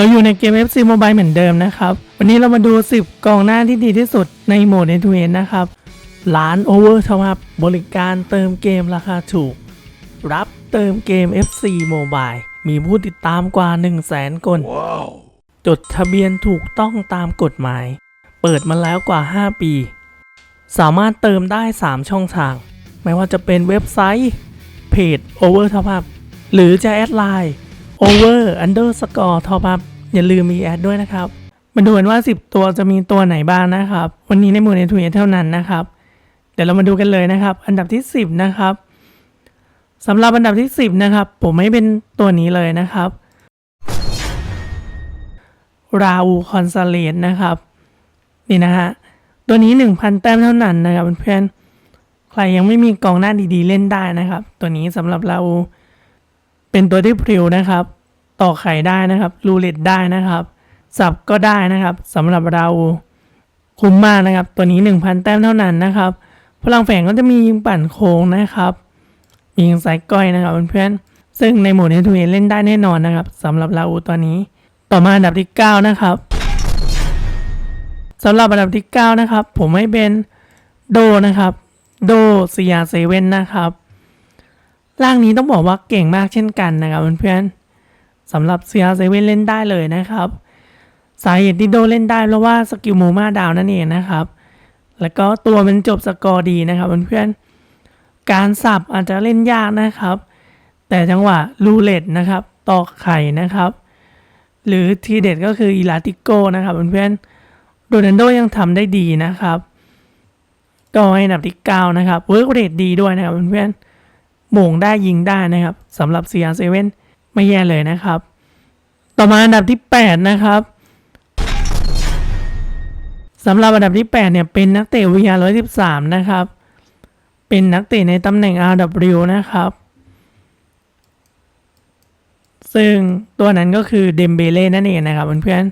เราอยู่ในเกม FC Mobile เหมือนเดิมนะครับ วันนี้เรามาดู 10 กองหน้าที่ดีที่สุดในโหมด End to End นะครับ ร้าน Over Top Up บริการเติมเกมราคาถูก รับเติมเกม FC Mobile มีผู้ติดตามกว่า 1 0 0 0 0แสนคนจดทะเบียนถูกต้องตามกฎหมาย เปิดมาแล้วกว่า 5 ปี สามารถเติมได้ 3 ช่องทาง ไม่ว่าจะเป็นเว็บไซต์ เพจ Over Top Up หรือจะแอดไลน์ Over Underscore Top Up อย่าลืมมีแอดด้วยนะครับ มาดูกันว่า 10 ตัวจะมีตัวไหนบ้างนะครับ วันนี้ในหมวดในทวีตเท่านั้นนะครับ เดี๋ยวเรามาดูกันเลยนะครับ อันดับที่ 10 นะครับสำหรับอันดับที่ 10 นะครับ ผมไม่เป็นตัวนี้เลยนะครับ ราอูคอนซาเลตนะครับ นี่นะฮะ ตัวนี้ 1,000 แต้มเท่านั้นนะครับเพื่อนๆใครยังไม่มีกองหน้าดีๆ เล่นได้นะครับ ตัวนี้สำหรับราอูเป็นตัวที่พริวนะครับ ต่อไข่ได้นะครับรูเล็ตได้นะครับ สับก็ได้นะครับสำหรับเราคุ้มมากนะครับ ตัวนี้ 1,000 แต้มเท่านั้นนะครับ พลังแฝงก็จะมียิงปั่นโค้งนะครับมียิงสายก้อยนะครับเพื่อนๆซึ่งในโหมดเนทูเเล่นได้แน่นอนนะครับสำหรับเราตัวนี้ ต่อมาอันดับที่ 9 นะครับสำหรับอันดับที่ 9 นะครับ ผมให้เป็นโดนะครับ โดซียาเซเว่นนะครับ ร่างนี้ต้องบอกว่าเก่งมากเช่นกันนะครับเพื่อนๆ สำหรับเซียเซเว่นเล่นได้เลยนะครับ สาเหตุที่โดเล่นได้เพราะว่าสกิลโมมาดาวนั่นเองนะครับ แล้วก็ตัวมันจบสกอร์ดีนะครับเพื่อนๆการสับอาจจะเล่นยากนะครับ แต่จังหวะลูเล็ตนะครับตอกไข่นะครับ หรือทีเด็ดก็คืออีลาติโกนะครับเพื่อนๆโรนันโดยังทำได้ดีนะครับก็ให้อันดับที่ 9 นะครับเวิร์กเรทดีด้วยนะครับเพื่อนๆโมงได้ยิงได้นะครับสำหรับ CR7 ไม่แย่เลยนะครับ ต่อมาอันดับที่ 8 นะครับสำหรับอันดับที่ 8 เนี่ยเป็นนักเตะ VR 113 นะครับ เป็นนักเตะในตำแหน่ง RW นะครับ ซึ่งตัวนั้นก็คือเดมเบเล่นั่นเองนะครับเพื่อน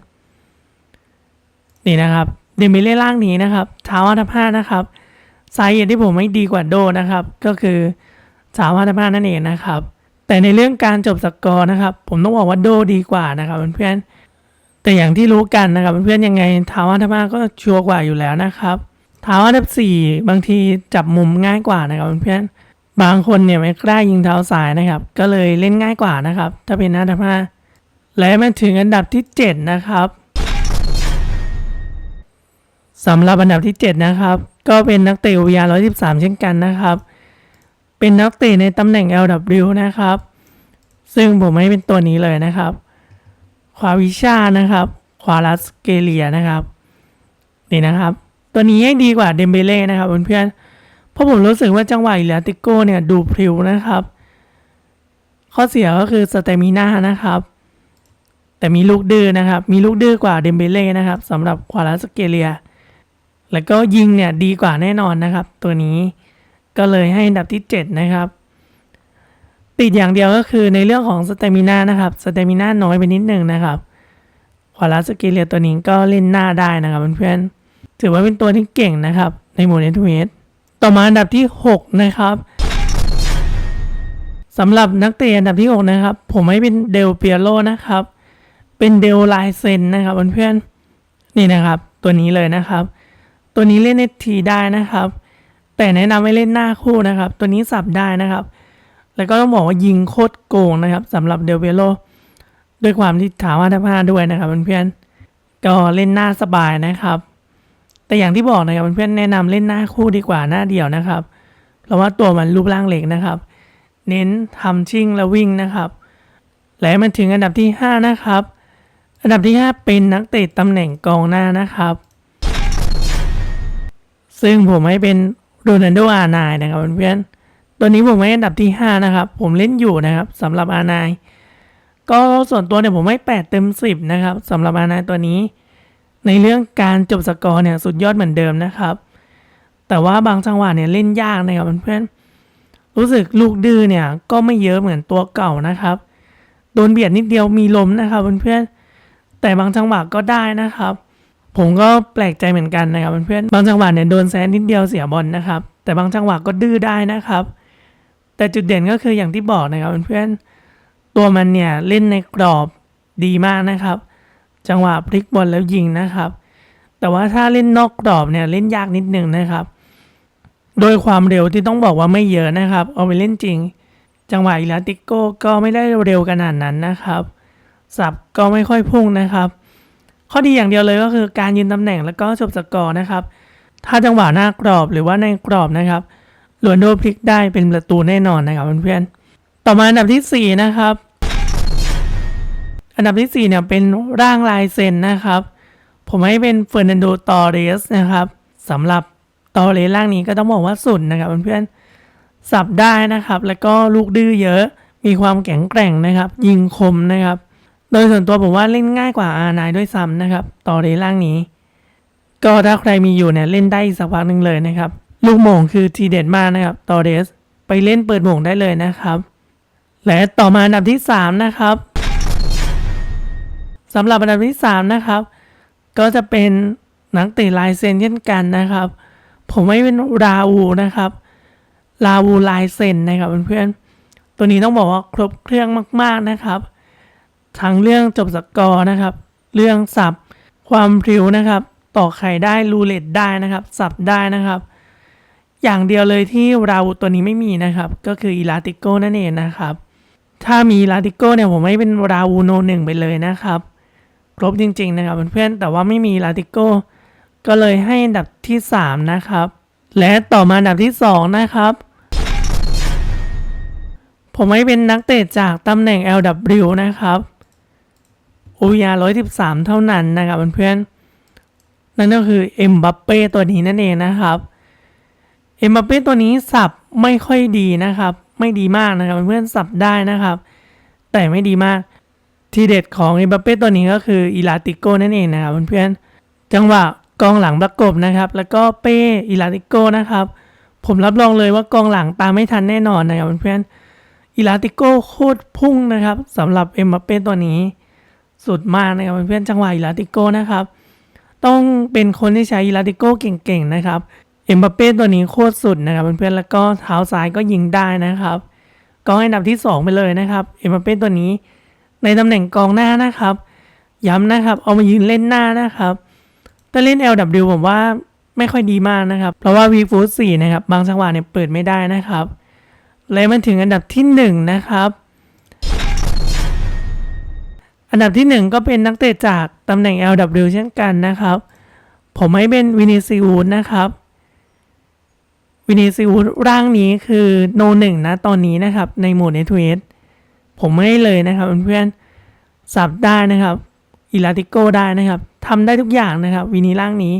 ๆนี่นะครับเดมเบเล่ล่างนี้นะครับเท้าอันดับ5นะครับสาเหตุที่ผมไม่ดีกว่าโดนะครับ ก็คือสามารถทำนั่นเองนะครับ แต่ในเรื่องการจบสกอร์นะครับ ผมต้องบอกว่าโดดีกว่านะครับเพื่อนๆแต่อย่างที่รู้กันนะครับเพื่อนๆยังไงทาวน์ธรรมาก็ชัวร์กว่าอยู่แล้วนะครับทาอันดับสี่บางทีจับมุมง่ายกว่านะครับเพื่อนๆบางคนเนี่ยไม่กล้ายิงเท้าสายนะครับ ก็เลยเล่นง่ายกว่านะครับ ถ้าเป็นนัธรรมาและมาถึงอันดับที่เจ็ดนะครับสำหรับอันดับที่เจ็ดนะครับ ก็เป็นนักเตะวิยา113 เช่นกันนะครับ เป็นนักเตะในตำแหน่ง LW นะครับ ซึ่งผมไม่เป็นตัวนี้เลยนะครับ ควาวิชานะครับ ควาลัสเกเลียนะครับ นี่นะครับ ตัวนี้ให้ดีกว่าเดมเบเล่นะครับเพื่อนๆ เพราะผมรู้สึกว่าจังหวะอิเลติโก้เนี่ยดูพริ้วนะครับ ข้อเสียก็คือสเตมิน่านะครับ แต่มีลูกดื้อนะครับ มีลูกดื้อกว่าเดมเบเล่นะครับสำหรับควาลัสเกเลีย แล้วก็ยิงเนี่ยดีกว่าแน่นอนนะครับ ตัวนี้ ก็เลยให้อันดับที่ 7 นะครับ ติดอย่างเดียวก็คือในเรื่องของสเตมินานะครับสเตมินาน้อยไปนิดหนึ่งนะครับควาลาสกิเลียตัวนี้ก็เล่นหน้าได้นะครับเพื่อนๆถือว่าเป็นตัวที่เก่งนะครับ ในโหมดเนทเวสต่อมาอันดับที่ 6 นะครับสำหรับนักเตะอันดับที่ 6 นะครับ ผมให้เป็นเดลเปียโรนะครับ เป็นเดลไลเซนนะครับเพื่อนๆนี่นะครับ ตัวนี้เลยนะครับ ตัวนี้เล่นเอทีได้นะครับ แต่แนะนำให้เล่นหน้าคู่นะครับ ตัวนี้สับได้นะครับ แล้วก็ต้องบอกว่ายิงโคตรโกงนะครับสำหรับเดลเวโลด้วยความที่ถามว่าถ้าพลาดด้วยนะครับเพื่อนๆก็เล่นหน้าสบายนะครับ แต่อย่างที่บอกนะครับเพื่อนๆแนะนำเล่นหน้าคู่ดีกว่าหน้าเดียวนะครับ เพราะว่าตัวมันรูปร่างเล็กนะครับ เน้นทำชิ่งและวิ่งนะครับและมันถึงอันดับที่ 5 นะครับ อันดับที่ 5 เป็นนักเตะตำแหน่งกองหน้านะครับ ซึ่งผมให้เป็น โรนัลโดอาร์ไนนะครับเพื่อนๆตัวนี้ผมให้อันดับที่ 5 นะครับ ผมเล่นอยู่นะครับสำหรับอาร์ไนก็ส่วนตัวเนี่ยผมให้ 8 เต็ม 10 นะครับสำหรับอาร์ไนตัวนี้ ในเรื่องการจบสกอร์เนี่ยสุดยอดเหมือนเดิมนะครับ แต่ว่าบางจังหวะเนี่ยเล่นยากนะครับเพื่อนๆรู้สึกลูกดื้อเนี่ยก็ไม่เยอะเหมือนตัวเก่านะครับโดนเบียดนิดเดียวมีลมนะครับเพื่อนๆแต่บางจังหวะก็ได้นะครับ ผมก็แปลกใจเหมือนกันนะครับเพื่อนๆบางจังหวะเนี่ยโดนแซนนิดเดียวเสียบอลนะครับ แต่บางจังหวะก็ดื้อได้นะครับ แต่จุดเด่นก็คืออย่างที่บอกนะครับเพื่อนๆตัวมันเนี่ยเล่นในกรอบดีมากนะครับ จังหวะพลิกบอลแล้วยิงนะครับ แต่ว่าถ้าเล่นนอกกรอบเนี่ยเล่นยากนิดหนึ่งนะครับ โดยความเร็วที่ต้องบอกว่าไม่เยอะนะครับ เอาไปเล่นจริง จังหวะอิลาติโก้ก็ไม่ได้เร็วขนาดนั้นนะครับสับก็ไม่ค่อยพุ่งนะครับ ข้อดีอย่างเดียวเลยก็คือการยืนตำแหน่งแล้วก็จบสกอร์นะครับ ถ้าจังหวะหน้ากรอบหรือว่าในกรอบนะครับลวนโดพลิกได้เป็นประตูแน่นอนนะครับเพื่อนๆ ต่อมาอันดับที่สี่นะครับ อันดับที่สี่เนี่ยเป็นร่างลายเซ็นนะครับ ผมให้เป็นเฟอร์นันโด ตอเรสนะครับสำหรับตอเรสร่างนี้ก็ต้องบอกว่าสุดนะครับเพื่อนๆ สับได้นะครับ แล้วก็ลูกดื้อเยอะ มีความแข็งแกร่งนะครับ ยิงคมนะครับ โดยส่วนตัวผมว่าเล่นง่ายกว่าอานายด้วยซ้ำนะครับตอเรสร่างนี้ ก็ถ้าใครมีอยู่เนี่ยเล่นได้สักพักหนึ่งเลยนะครับ ลูกโมงคือทีเด็ดมากนะครับตอเรส ไปเล่นเปิดโมงได้เลยนะครับ และต่อมาอันดับที่สามนะครับสำหรับอันดับที่สามนะครับ ก็จะเป็นนักเตะลายเซ็นเช่นกันนะครับ ผมไม่เป็นราวูนะครับราวูลายเซ็นนะครับเพื่อนๆตัวนี้ต้องบอกว่าครบเครื่องมาก ๆนะครับ ทั้งเรื่องจบสกอร์นะครับ เรื่องสับความพริ้วนะครับ ต่อไข่ได้รูเล็ตได้นะครับ สับได้นะครับ อย่างเดียวเลยที่เราตัวนี้ไม่มีนะครับ ก็คืออีลาติโกนั่นเองนะครับ ถ้ามีอีลาติโก้เนี่ยผมให้เป็นราวูโนหนึ่งไปเลยนะครับครบจริง ๆ นะครับเพื่อนๆแต่ว่าไม่มีลาติโก้ ก็เลยให้อันดับที่ 3 นะครับ และต่อมาอันดับที่ 2 นะครับ ผมให้เป็นนักเตะจากตำแหน่ง LW นะครับ โอยา 113 เท่านั้นนะครับเพื่อนๆนั่นก็คือเอ็มบัปเป้ตัวนี้นั่นเองนะครับเอ็มบัปเป้ตัวนี้สับไม่ค่อยดีนะครับ ไม่ดีมากนะครับเพื่อนๆสับได้นะครับ แต่ไม่ดีมาก ทีเด็ดของเอ็มบัปเป้ตัวนี้ก็คืออิลาติโก้นั่นเองนะครับเพื่อนๆจังหวะกองหลังประกบนะครับ แล้วก็เป้อิลาติโก้นะครับ ผมรับรองเลยว่ากองหลังตามไม่ทันแน่นอนนะครับเพื่อนๆอิลาติโก้โคตรพุ่งนะครับสำหรับเอ็มบัปเป้ตัวนี้ สุดมากนะครับเพื่อนๆจังหวะอิลาติโกนะครับ ต้องเป็นคนที่ใช้อิลาติโกเก่งๆนะครับเอ็มบัปเป้ตัวนี้โคตรสุดนะครับเพื่อนๆแล้วก็เท้าซ้ายก็ยิงได้นะครับ ก็ให้อันดับที่ 2 ไปเลยนะครับเอ็มบัปเป้ตัวนี้ ในตำแหน่งกองหน้านะครับ ย้ำนะครับ เอามายืนเล่นหน้านะครับแต่เล่น LW ผมว่าไม่ค่อยดีมากนะครับ เพราะว่า v ีฟูสี่นะครับ บางจังหวะเนี่ยเปิดไม่ได้นะครับและมันถึงอันดับที่ 1 นะครับ อันดับที่ 1 ก็เป็นนักเตะจากตำแหน่ง LW เช่นกันนะครับ ผมให้เป็นวินิซิอูดนะครับวินิซิอูดร่างนี้คือโนหนึ่งนะตอนนี้นะครับในโหมดในทวีตผมไม่ให้เลยนะครับเพื่อนๆสับได้นะครับอิลาติโกได้นะครับทำได้ทุกอย่างนะครับวินีร่างนี้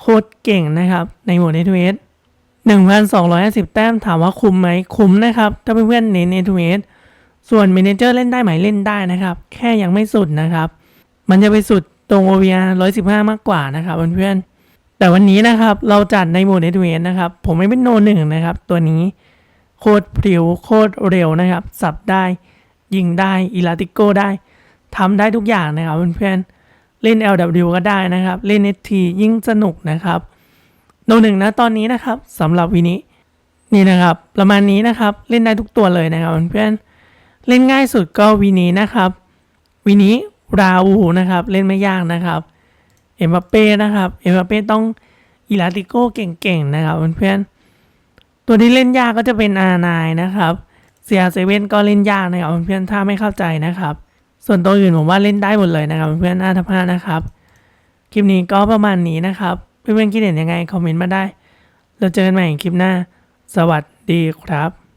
โคตรเก่งนะครับในโหมดในทวีตหนึ่งพันสองร้อยสิบแต้มถามว่าคุ้มไหมคุ้มนะครับ ถ้าเพื่อนๆเน้นในทวีต ส่วนเมเนเจอร์เล่นได้ไหมเล่นได้นะครับ แค่ยังไม่สุดนะครับ มันจะไปสุดตรง OVR 115 มากกว่านะครับเพื่อนๆแต่วันนี้นะครับเราจัดในโหมดเนตเวนนะครับ ผมไม่เป็นโนหนึ่งนะครับ ตัวนี้โคตรพริ้วโคตรเร็วนะครับ สับได้ยิงได้อิลาติโกได้ทำได้ทุกอย่างนะครับเพื่อนๆเล่น LW ก็ได้นะครับ เล่น ST ยิ่งสนุกนะครับโนหนึ่งนะตอนนี้นะครับสำหรับวินี้นี่นะครับ ประมาณนี้นะครับเล่นได้ทุกตัวเลยนะครับเพื่อนๆ เล่นง่ายสุดก็วินี้นะครับวินี้ราวูนะครับ เล่นไม่ยากนะครับเอ็มบัปเป้นะครับเอ็มบัปเป้ต้องอิลาติโกเก่งๆนะครับเพื่อนๆตัวที่เล่นยากก็จะเป็นอานายนะครับเซียเซเว่นก็เล่นยากนะครับเพื่อนๆถ้าไม่เข้าใจนะครับ ส่วนตัวอื่นผมว่าเล่นได้หมดเลยนะครับเพื่อนๆหน้าทับห้านะครับคลิปนี้ก็ประมาณนี้นะครับเพื่อนๆคิดเห็นยังไงคอมเมนต์มาได้ เราเจอกันใหม่คลิปหน้า สวัสดีครับ